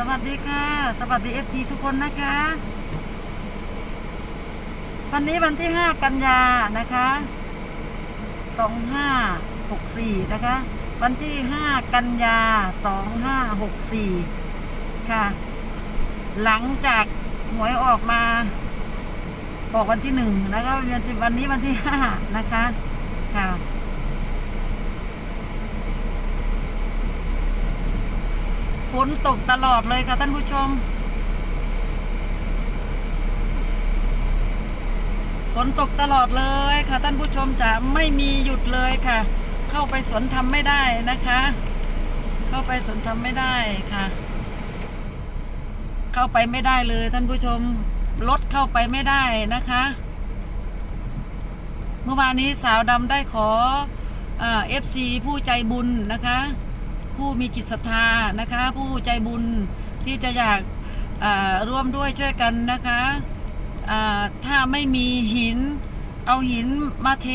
สวัสดีค่ะ สวัสดีเอฟซีทุกคนนะคะ วันนี้วันที่5กันยานะคะ2564นะคะ วันที่5กันยา2564ค่ะ หลังจากหวยออกมาออกวันที่หนึ่งแล้วก็วันที่วันนี้วันที่5นะคะ ค่ะ ฝนตกตลอดเลยค่ะท่านผู้ชม ฝนตกตลอดเลยค่ะท่านผู้ชมจะไม่มีหยุดเลยค่ะ เข้าไปสวนทำไม่ได้นะคะ เข้าไปสวนทำไม่ได้ค่ะ เข้าไปไม่ได้เลยท่านผู้ชมรถเข้าไปไม่ได้นะคะ เมื่อวานนี้สาวดำได้ขอเอฟซีผู้ใจบุญนะคะ ผู้มีจิตศรัทธานะคะ ผู้ใจบุญที่จะอยากร่วมด้วยช่วยกันนะคะถ้าไม่มีหิน เอาหินมาเท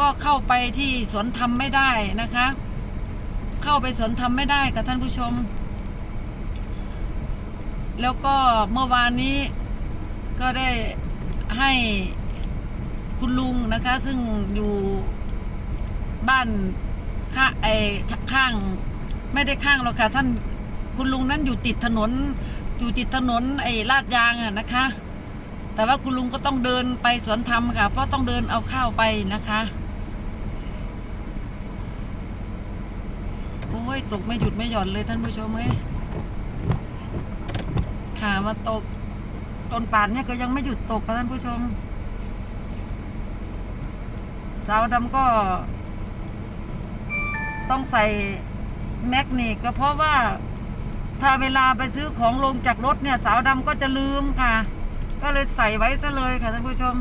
ก็เข้าไปที่สวนธรรมไม่ได้นะคะ เข้าไปสวนธรรมไม่ได้ค่ะท่านผู้ชม แล้วก็เมื่อวานนี้ก็ได้ให้คุณลุงนะคะ ซึ่งอยู่บ้านข้าไอข้าง ไม่ได้ข้างหรอกค่ะท่านคุณลุงนั้นอยู่ติดถนน อยู่ติดถนนไอ้ลาดยางอะนะคะ แต่ว่าคุณลุงก็ต้องเดินไปสวนธรรมค่ะ เพราะต้องเดินเอาข้าวไปนะคะโอ้ยตกไม่หยุดไม่หย่อนเลยท่านผู้ชมเอ้ยขามาตกต้นป่านเนี่ยก็ยังไม่หยุดตกค่ะท่านผู้ชมสาวดำก็ ต้องใส่ แมกนีก็เพราะว่า ถ้าเวลาไปซื้อของลงจากรถเนี่ย สาวดำก็จะลืมค่ะ ก็เลยใส่ไว้ซะเลยค่ะท่านผู้ชม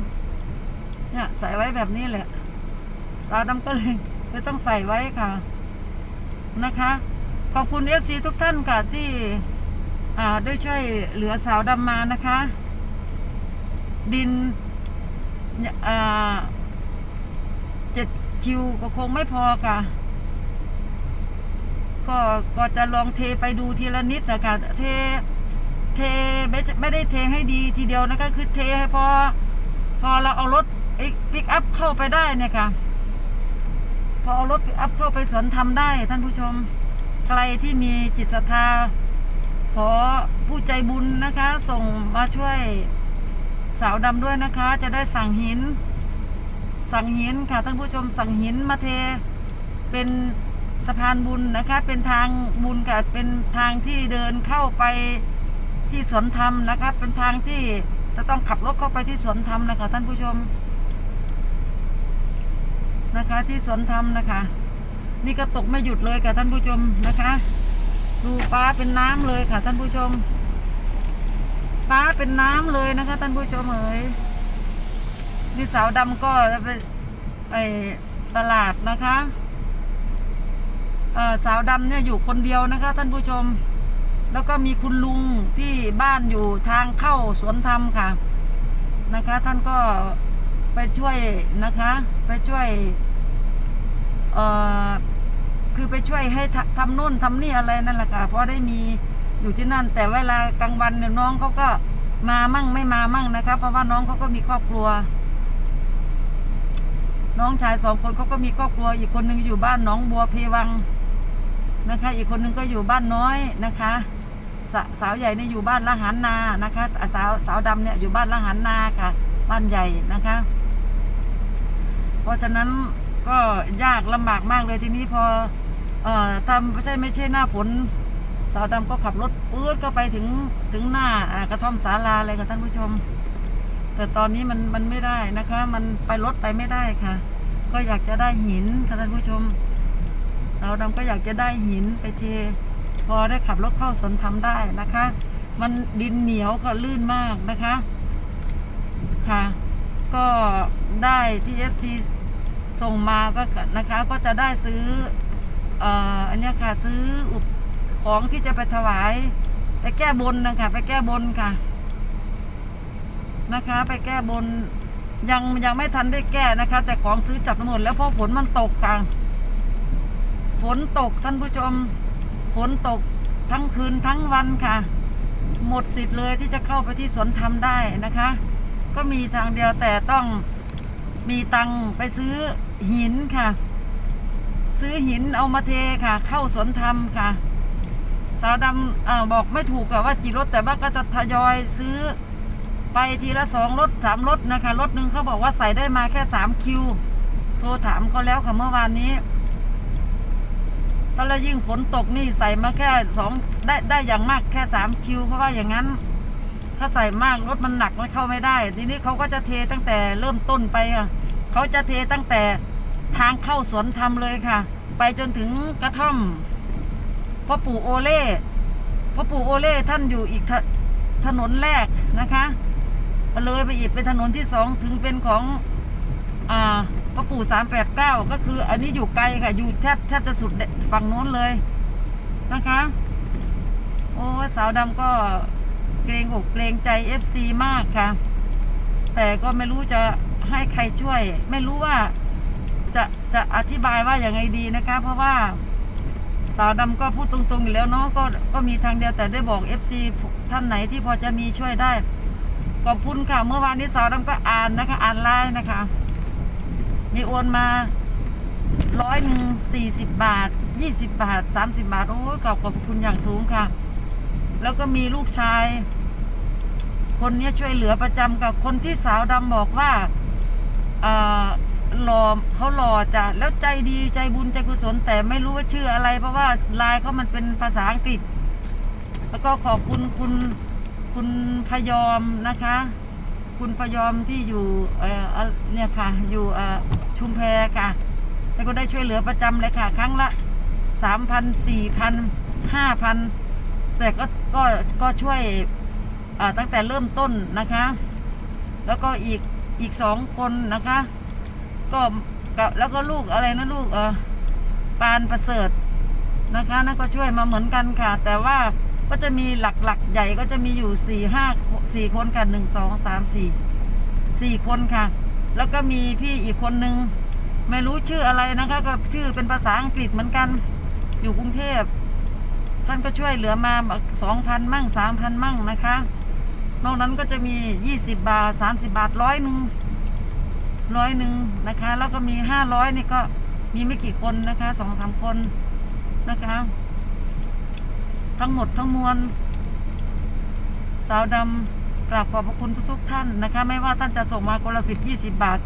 เนี่ยใส่ไว้แบบนี้แหละ สาวดำก็เลยเลยต้องใส่ไว้ค่ะ นะคะ ขอบคุณเอฟซีทุกท่านค่ะที่อ่าได้ช่วยเหลือสาวดำมานะคะ ดินอ่าเจ็ดคิวก็คงไม่พอค่ะ ก็ก็จะลองเทไปดูทีละนิดนะคะเทเทไม่ไม่ได้เทให้ดีทีเดียวนะคะคือเทให้พอ พอเราเอารถปิกอัพเข้าไปได้เนี่ยค่ะ พอเอารถปิกอัพเข้าไปสวนทำได้ท่านผู้ชมใครที่มีจิตศรัทธา ขอผู้ใจบุญนะคะ ส่งมาช่วยสาวดำด้วยนะคะ จะได้สั่งหิน สั่งหินค่ะท่านผู้ชมสั่งหินมาเทเป็น สะพานบุญนะคะ เป็นทางบุญค่ะเป็นทางที่เดินเข้าไปที่สวนธรรมนะคะ เป็นทางที่จะต้องขับรถเข้าไปที่สวนธรรมนะคะ ท่านผู้ชม นะคะ ที่สวนธรรมนะคะ นี่ก็ตกไม่หยุดเลยค่ะท่านผู้ชมนะคะ ดูฟ้าเป็นน้ำเลยค่ะท่านผู้ชม ฟ้าเป็นน้ำเลยนะคะ ท่านผู้ชมเอ๋ยนี่สาวดำก็จะไปไปตลาดนะคะ สาวดำเนี่ยอยู่คนเดียวนะคะท่านผู้ชม แล้วก็มีคุณลุงที่บ้านอยู่ทางเข้าสวนธรรมค่ะนะคะ ท่านก็ไปช่วยนะคะ ไปช่วยเอ่อคือไปช่วยให้ทำทำนู่นทำนี่อะไรนั่นแหละค่ะเพราะได้มีอยู่ที่นั่น แต่เวลากลางวันเนี่ยน้องเขาก็มามั่งไม่มามั่งนะคะเพราะว่าน้องเขาก็มีครอบครัว น้องชายสองคนเขาก็มีครอบครัวอีกคนหนึ่งอยู่บ้านหนองบัวเพวัง นะคะ อีกคนหนึ่งก็อยู่บ้านน้อยนะคะสาสาวใหญ่เนี่ยอยู่บ้านละหันนานะคะสาวสาวดำเนี่ยอยู่บ้านละหันนาค่ะ บ้านใหญ่นะคะ เพราะฉะนั้นก็ยากลำบากมากเลยทีนี้พอเอ่อถ้าไม่ใช่ไม่ใช่หน้าฝนสาวดำก็ขับรถปื๊ดก็ไปถึงถึงหน้ากระท่อมสาลาเลยค่ะท่านผู้ชม แต่ตอนนี้มันมันไม่ได้นะคะ มันไปรถไปไม่ได้ค่ะ ก็อยากจะได้หินค่ะท่านผู้ชม สาวดำก็อยากจะได้หินไปเท พอได้ขับรถเข้าสวนทำได้นะคะ มันดินเหนียวก็ลื่นมากนะคะค่ะ ก็ได้ที่เอฟซีส่งมาก็นะคะก็จะได้ซื้อเอ่ออันนี้ค่ะซื้ออุปของที่จะไปถวาย ไปแก้บนนะคะไปแก้บนค่ะ นะคะ ไปแก้บนยังยังไม่ทันได้แก้นะคะ แต่ของซื้อจัดหมดแล้วเพราะฝนมันตกค่ะ ฝนตกท่านผู้ชม ฝนตกทั้งคืนทั้งวันค่ะ หมดสิทธิ์เลยที่จะเข้าไปที่สวนธรรมได้นะคะ ก็มีทางเดียวแต่ต้องมีตังไปซื้อหินค่ะ ซื้อหินเอามาเทค่ะ เข้าสวนธรรมค่ะ สาวดำอาบอกไม่ถูกกับว่ากี่รถแต่ว่าก็จะทยอยซื้อไปทีละสองรถสามรถนะคะ รถหนึ่งเขาบอกว่าใส่ได้มาแค่สามคิว โทรถามเขาแล้วค่ะเมื่อวานนี้ แล้วยิ่งฝนตกนี่ใส่มาแค่สองได้ได้อย่างมากแค่สามคิวเพราะว่าอย่างนั้น ถ้าใส่มากรถมันหนักมันเข้าไม่ได้ ทีนี้เขาก็จะเทตั้งแต่เริ่มต้นไปค่ะเขาจะเทตั้งแต่ทางเข้าสวนธรรมเลยค่ะ ไปจนถึงกระท่อมพ่อปู่โอเล่พ่อปู่โอเล่ท่านอยู่อีกถถนนแรกนะคะเลยไปอีกเป็นถนนที่สองถึงเป็นของอ่า พ่อปู่สามแปดเก้าก็คือ อันนี้อยู่ไกลค่ะ อยู่แทบแทบจะสุดฝั่งโน้นเลยนะคะ โอ้สาวดำก็เกรงอกเกรงใจเอฟซีมากค่ะ แต่ก็ไม่รู้จะให้ใครช่วย ไม่รู้ว่าจะจะอธิบายว่าอย่างไงดีนะคะ เพราะว่าสาวดำก็พูดตรงๆอยู่แล้วเนาะก็ก็มีทางเดียวแต่ได้บอกเอฟซีท่านไหนที่พอจะมีช่วยได้ขอบคุณค่ะเมื่อวานนี้สาวดำก็อ่านนะคะ อ่านไลน์นะคะ มีโอนมาร้อยหนึ่งสี่สิบบาทยี่สิบบาทสามสิบาท โอ้ยขอบขอบคุณอย่างสูงค่ะ แล้วก็มีลูกชาย คนนี้ช่วยเหลือประจำกับคนที่สาวดำบอกว่าหล่อเขาหล่อจ้ะแล้วใจดีใจบุญใจกุศล แต่ไม่รู้ว่าชื่ออะไร เพราะว่าลายเขามันเป็นภาษาอังกฤษ แล้วก็ขอบคุณคุณคุณพยอมนะคะ คุณพยอมที่อยู่เอ่อเอ่อเนี่ยค่ะ อยู่เอ่อชุมแพค่ะ แล้วก็ได้ช่วยเหลือประจำเลยค่ะ ครั้งละสามพันสี่พันห้าพันแต่ก็ก็ก็ช่วยอ่าตั้งแต่เริ่มต้นนะคะ แล้วก็อีกอีกสองคนนะคะ ก็กับแล้วก็ลูกอะไรนะลูกเออปานประเสริฐนะคะนั่นก็ช่วยมาเหมือนกันค่ะ แต่ว่า ก็จะมีหลักๆ ใหญ่ก็จะมีอยู่สี่ห้าสี่คนค่ะหนึ่งสองสามสี่สี่คนค่ะ แล้วก็มีพี่อีกคนนึง ไม่รู้ชื่ออะไรนะคะ ก็ชื่อเป็นภาษาอังกฤษเหมือนกัน อยู่กรุงเทพ ท่านก็ช่วยเหลือมาสองพันมั่งสามพันมั่งนะคะ นอกนั้นก็จะมียี่สิบบาทสามสิบาทร้อยหนึ่งร้อยหนึ่งนะคะ แล้วก็มีห้าร้อยนี่ก็มีไม่กี่คนนะคะสองสามคนนะคะ ทั้งหมดทั้งมวลสาวดำกราบขอบพระคุณทุกๆท่านนะคะ ไม่ว่าท่านจะส่งมาคนละสิบยี่สิบบาท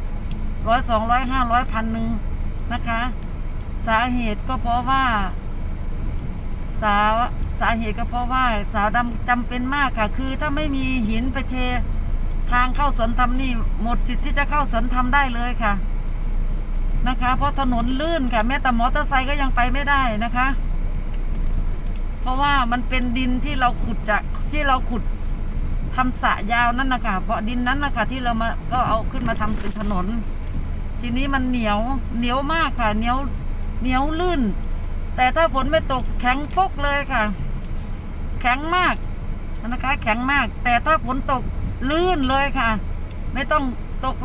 ร้อยสองร้อยห้าร้อยพันหนึ่งนะคะ สาเหตุก็เพราะว่า สาวสาเหตุก็เพราะว่า สาวดำจำเป็นมากค่ะ คือถ้าไม่มีหินไปเททางเข้าสวนธรรมนี่หมดสิทธิ์ที่จะเข้าสวนธรรมได้เลยค่ะ นะคะ เพราะถนนลื่นค่ะแม้แต่มอเตอร์ไซค์ก็ยังไปไม่ได้นะคะ เพราะว่ามันเป็นดินที่เราขุดจากที่เราขุดทำสระยาวนั่นนะคะเพราะดินนั้นนะคะที่เรามาก็เอาขึ้นมาทำเป็นถนน ทีนี้มันเหนียวเหนียวมากค่ะ เหนียวเหนียวลื่น แต่ถ้าฝนไม่ตกแข็งปกเลยค่ะ แข็งมากนะคะ แข็งมาก แต่ถ้าฝนตกลื่นเลยค่ะ ไม่ต้องตก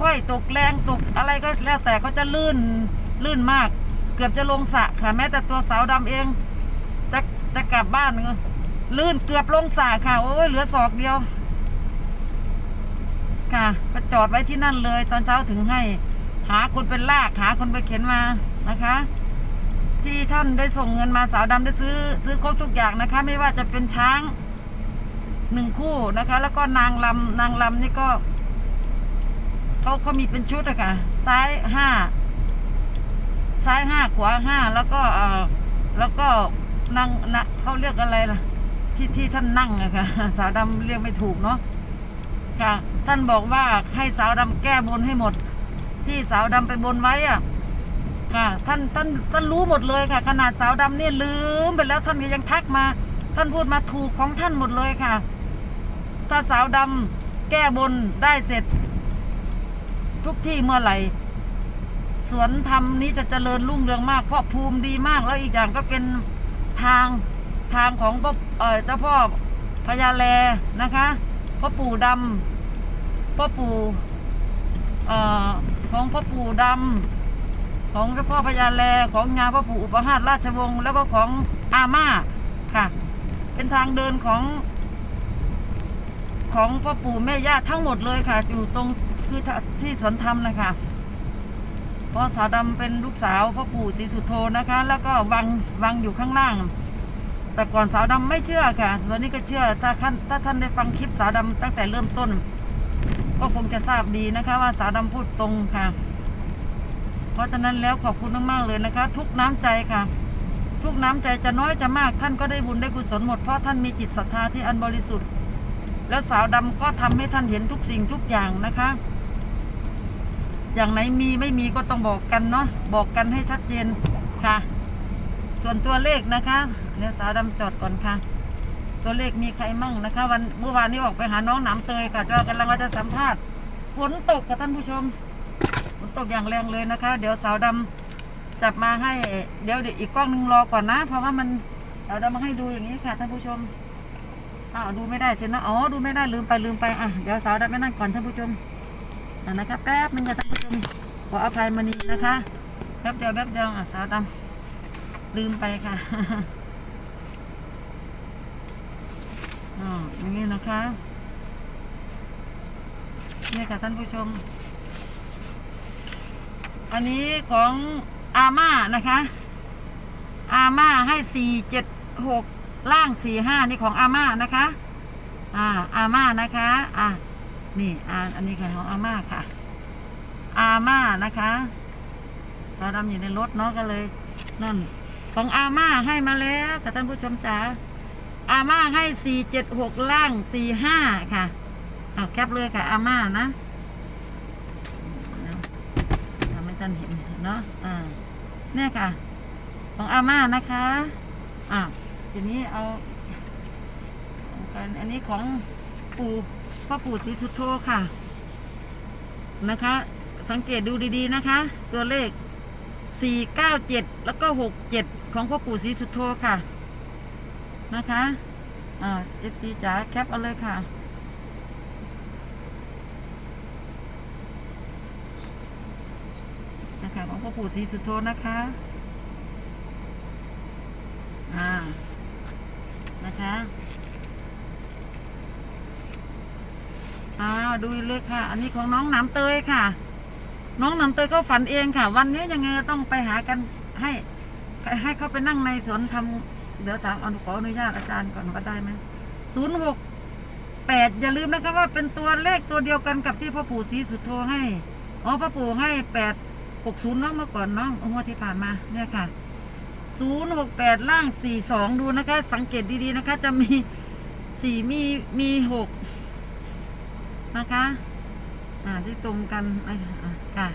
ค่อยตกแรงตกอะไรก็แล้วแต่เขาจะลื่นลื่นมาก เกือบจะลงสระค่ะ แม้แต่ตัวสาวดำเอง จะกลับบ้านก็ลื่นเกือบลงสระค่ะ โอ้ยเหลือศอกเดียว ค่ะก็จอดไว้ที่นั่นเลย ตอนเช้าถึงให้ หาคนเป็นลากหาคนไปเข็นมานะคะ ที่ท่านได้ส่งเงินมาสาวดำได้ซื้อ ซื้อครบทุกอย่างนะคะ ไม่ว่าจะเป็นช้างหนึ่งคู่นะคะ แล้วก็นางลำนางลำนี่ก็เขาเขามีเป็นชุดอะค่ะ ซ้ายห้าซ้ายห้าขวาห้าแล้วก็เออแล้วก็ นั่งนะเขาเรียกอะไรล่ะ ที่ที่ท่านนั่งอะค่ะสาวดำเรียกไม่ถูกเนาะค่ะท่านบอกว่าให้สาวดำแก้บนให้หมด ที่สาวดำไปบนไว้อะค่ะท่านท่านท่านรู้หมดเลยค่ะ ขนาดสาวดำเนี่ยลืมไปแล้วท่านก็ยังทักมา ท่านพูดมาถูกของท่านหมดเลยค่ะ ถ้าสาวดำแก้บนได้เสร็จ ทุกที่เมื่อไหร่สวนธรรมนี้จะเจริญรุ่งเรืองมากเพราะภูมิดีมากแล้วอีกอย่างก็เป็น ทางทางของพ่อเจ้าพ่อพญาแลนะคะพ่อปู่ดำพ่อปู่เอ่อของพ่อปู่ดำของเจ้าพ่อพญาแลของงาพ่อปู่อุปหาสราชวงศ์แล้วก็ของอาม่าค่ะ เป็นทางเดินของ ของพ่อปู่แม่ย่าทั้งหมดเลยค่ะ อยู่ตรงคือที่สวนธรรมนะคะ พราะสาวดำเป็นลูกสาวพ่อปู่ศรีสุโธนะคะ แล้วก็วังวังอยู่ข้างล่าง แต่ก่อนสาวดำไม่เชื่อค่ะวันนี้ก็เชื่อถ้าท่านถ้าท่านได้ฟังคลิปสาวดำตั้งแต่เริ่มต้น ก็คงจะทราบดีนะคะว่าสาวดำพูดตรงค่ะ เพราะฉะนั้นแล้วขอบคุณมากๆเลยนะคะ ทุกน้ำใจค่ะ ทุกน้ำใจจะน้อยจะมากท่านก็ได้บุญได้กุศลหมดเพราะท่านมีจิตศรัทธาที่อันบริสุทธิ์ แล้วสาวดำก็ทำให้ท่านเห็นทุกสิ่งทุกอย่างนะคะ อย่างไหนมีไม่มีก็ต้องบอกกันเนาะบอกกันให้ชัดเจนค่ะ ส่วนตัวเลขนะคะเนี่ยสาวดำจอดก่อนค่ะ ตัวเลขมีใครมั่งนะคะ วันเมื่อวานนี้ออกไปหาน้องหนามเตยค่ะจอกำลังว่าจะสัมภาษณ์ฝนตกค่ะท่านผู้ชมฝนตกอย่างแรงเลยนะคะ เดี๋ยวสาวดำจับมาให้เดี๋ยวเดี๋ยวอีกกล้องหนึงรอก่อนนะ เพราะว่ามันสาวดำมาให้ดูอย่างนี้ค่ะท่านผู้ชมอ้าวดูไม่ได้เสินะอ๋อดูไม่ได้ลืมไปลืมไปอะเดี๋ยวสาวดำไม่นั่งก่อนท่านผู้ชม นะคะแป๊บนึงค่ะท่านผู้ชมขออภัยมานีนะคะแป๊บเดียวแป๊บเดียวอะสาวดำลืมไปค่ะอ๋ออย่างนี้นะคะนี่ค่ะท่านผู้ชม อันนี้ของอาม่านะคะ อาม่าให้สี่เจ็ดหกล่างสี่ห้านี่ของอาม่านะคะ อ่า อาม่านะคะ อะ นี่อาอันนี้ค่ะของอาม่าค่ะ อาม่านะคะสาวดำอยู่ในรถเนาะก็เลย นั่น ของอาม่าให้มาแล้วค่ะท่านผู้ชมจ๋าอาม่าให้สี่เจ็ดหกล่างสี่ห้าค่ะเอาแคปเลยค่ะอาม่านะทำให้ท่านเห็นเนาะอ่าเนี่ยค่ะ ของอาม่านะคะอ่าทีนี้เอากันอันนี้ของปู่ พ่อปู่ศรีสุโธค่ะ นะคะ สังเกตดูดีๆนะคะ ตัวเลขสี่เก้าเจ็ดแล้วก็หกเจ็ดของพ่อปู่ศรีสุโธค่ะ นะคะ อ่า FC จ๋าแคปเอาเลยค่ะนะคะของพ่อปู่ศรีสุโธนะคะ อ่า นะคะ อ้าวดูเลยค่ะ อันนี้ของน้องน้ำเตยค่ะ น้องน้ำเตยก็ฝันเองค่ะ วันนี้ยังไงต้องไปหากันให้ ให้เขาไปนั่งในสวนทำเดี๋ยวถามอนุขออนุญาตอาจารย์ก่อนว่าได้ไหมศูนย์หกแปดอย่าลืมนะคะว่าเป็นตัวเลขตัวเดียวกันกับที่พ่อปู่ศรีสุโธให้ อ๋อพ่อปู่ให้แปดหกศูนย์เนาะเมื่อก่อนเนาะงวดที่ผ่านมาเนี่ยค่ะศูนย์หกแปดล่างสี่สองดูนะคะ สังเกตดีๆนะคะ จะมีสี่มีมีหก นะคะ อ่าที่ตรงกันอะอะค่ะ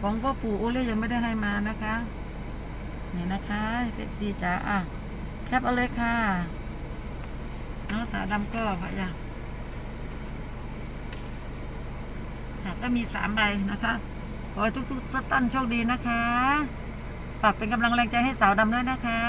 ของพ่อปู่โอเล่ยังไม่ได้ให้มานะคะนี่นะคะเอฟซีจ๋าอะแคปเอาเลยค่ะน้องสาวดำก็พยายาค่ะก็มีสามใบนะคะขอให้ทุกๆท่านโชคดีนะคะ ฝากเป็นกำลังแรงใจให้สาวดำด้วยนะคะ